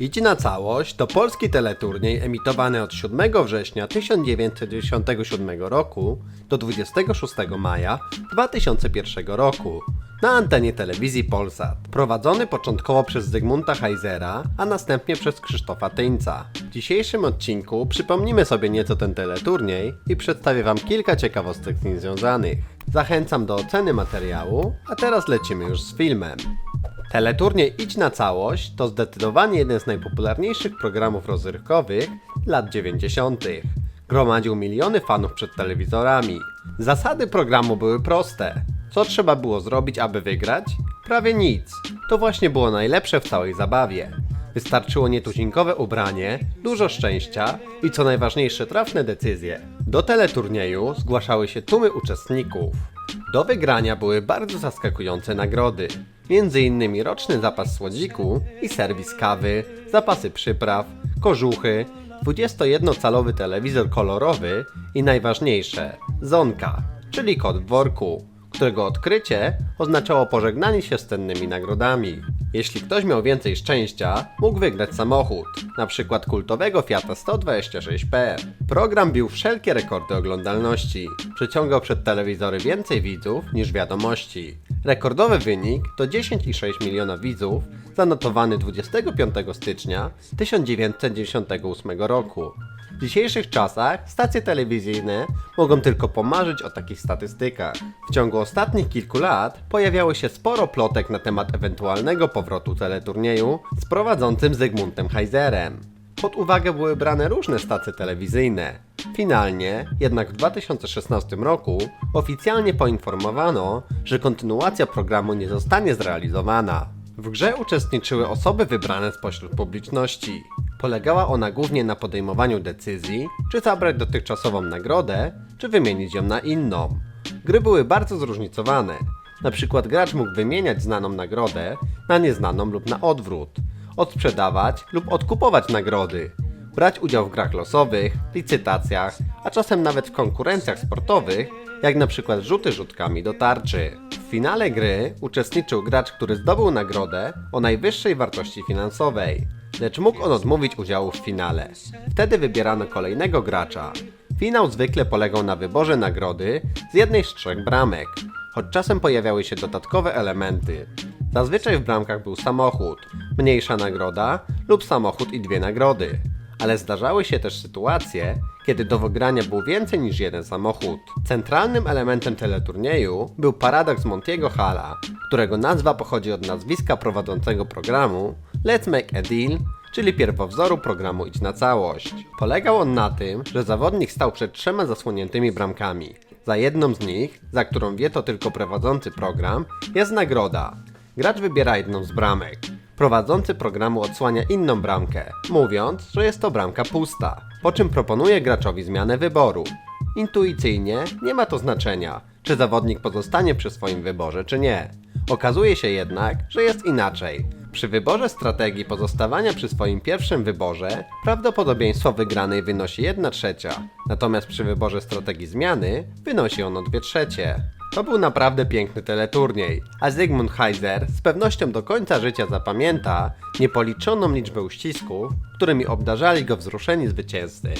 Idź na całość to polski teleturniej emitowany od 7 września 1997 roku do 26 maja 2001 roku na antenie telewizji Polsat. Prowadzony początkowo przez Zygmunta Heizera, a następnie przez Krzysztofa Tyńca. W dzisiejszym odcinku przypomnimy sobie nieco ten teleturniej i przedstawię Wam kilka ciekawostek z nim związanych. Zachęcam do oceny materiału, a teraz lecimy już z filmem. Teleturniej Idź na całość to zdecydowanie jeden z najpopularniejszych programów rozrywkowych lat 90. Gromadził miliony fanów przed telewizorami. Zasady programu były proste. Co trzeba było zrobić, aby wygrać? Prawie nic. To właśnie było najlepsze w całej zabawie. Wystarczyło nietuzinkowe ubranie, dużo szczęścia i co najważniejsze trafne decyzje. Do teleturnieju zgłaszały się tłumy uczestników. Do wygrania były bardzo zaskakujące nagrody. Między innymi roczny zapas słodziku i serwis kawy, zapasy przypraw, kożuchy, 21-calowy telewizor kolorowy i najważniejsze, zonka, czyli kot w worku, którego odkrycie oznaczało pożegnanie się z cennymi nagrodami. Jeśli ktoś miał więcej szczęścia, mógł wygrać samochód, na przykład kultowego Fiata 126P. Program bił wszelkie rekordy oglądalności. Przyciągał przed telewizory więcej widzów niż wiadomości. Rekordowy wynik to 10,6 miliona widzów, zanotowany 25 stycznia 1998 roku. W dzisiejszych czasach stacje telewizyjne mogą tylko pomarzyć o takich statystykach. W ciągu ostatnich kilku lat pojawiało się sporo plotek na temat ewentualnego powrotu teleturnieju z prowadzącym Zygmuntem Heizerem. Pod uwagę były brane różne stacje telewizyjne. Finalnie, jednak w 2016 roku oficjalnie poinformowano, że kontynuacja programu nie zostanie zrealizowana. W grze uczestniczyły osoby wybrane spośród publiczności. Polegała ona głównie na podejmowaniu decyzji, czy zabrać dotychczasową nagrodę, czy wymienić ją na inną. Gry były bardzo zróżnicowane. Na przykład gracz mógł wymieniać znaną nagrodę na nieznaną lub na odwrót, odsprzedawać lub odkupować nagrody, brać udział w grach losowych, licytacjach, a czasem nawet w konkurencjach sportowych, jak na przykład rzuty rzutkami do tarczy. W finale gry uczestniczył gracz, który zdobył nagrodę o najwyższej wartości finansowej, lecz mógł on odmówić udziału w finale. Wtedy wybierano kolejnego gracza. Finał zwykle polegał na wyborze nagrody z jednej z trzech bramek, choć czasem pojawiały się dodatkowe elementy. Zazwyczaj w bramkach był samochód, mniejsza nagroda lub samochód i dwie nagrody. Ale zdarzały się też sytuacje, kiedy do wygrania był więcej niż jeden samochód. Centralnym elementem teleturnieju był paradoks Montiego Hala, którego nazwa pochodzi od nazwiska prowadzącego programu Let's Make a Deal, czyli pierwowzoru programu Idź na całość. Polegał on na tym, że zawodnik stał przed trzema zasłoniętymi bramkami. Za jedną z nich, za którą wie to tylko prowadzący program, jest nagroda. Gracz wybiera jedną z bramek. Prowadzący programu odsłania inną bramkę, mówiąc, że jest to bramka pusta, po czym proponuje graczowi zmianę wyboru. Intuicyjnie nie ma to znaczenia, czy zawodnik pozostanie przy swoim wyborze, czy nie. Okazuje się jednak, że jest inaczej. Przy wyborze strategii pozostawania przy swoim pierwszym wyborze prawdopodobieństwo wygranej wynosi 1 trzecia, natomiast przy wyborze strategii zmiany wynosi ono 2 trzecie. To był naprawdę piękny teleturniej, a Zygmunt Heiser z pewnością do końca życia zapamięta niepoliczoną liczbę uścisków, którymi obdarzali go wzruszeni zwycięzcy.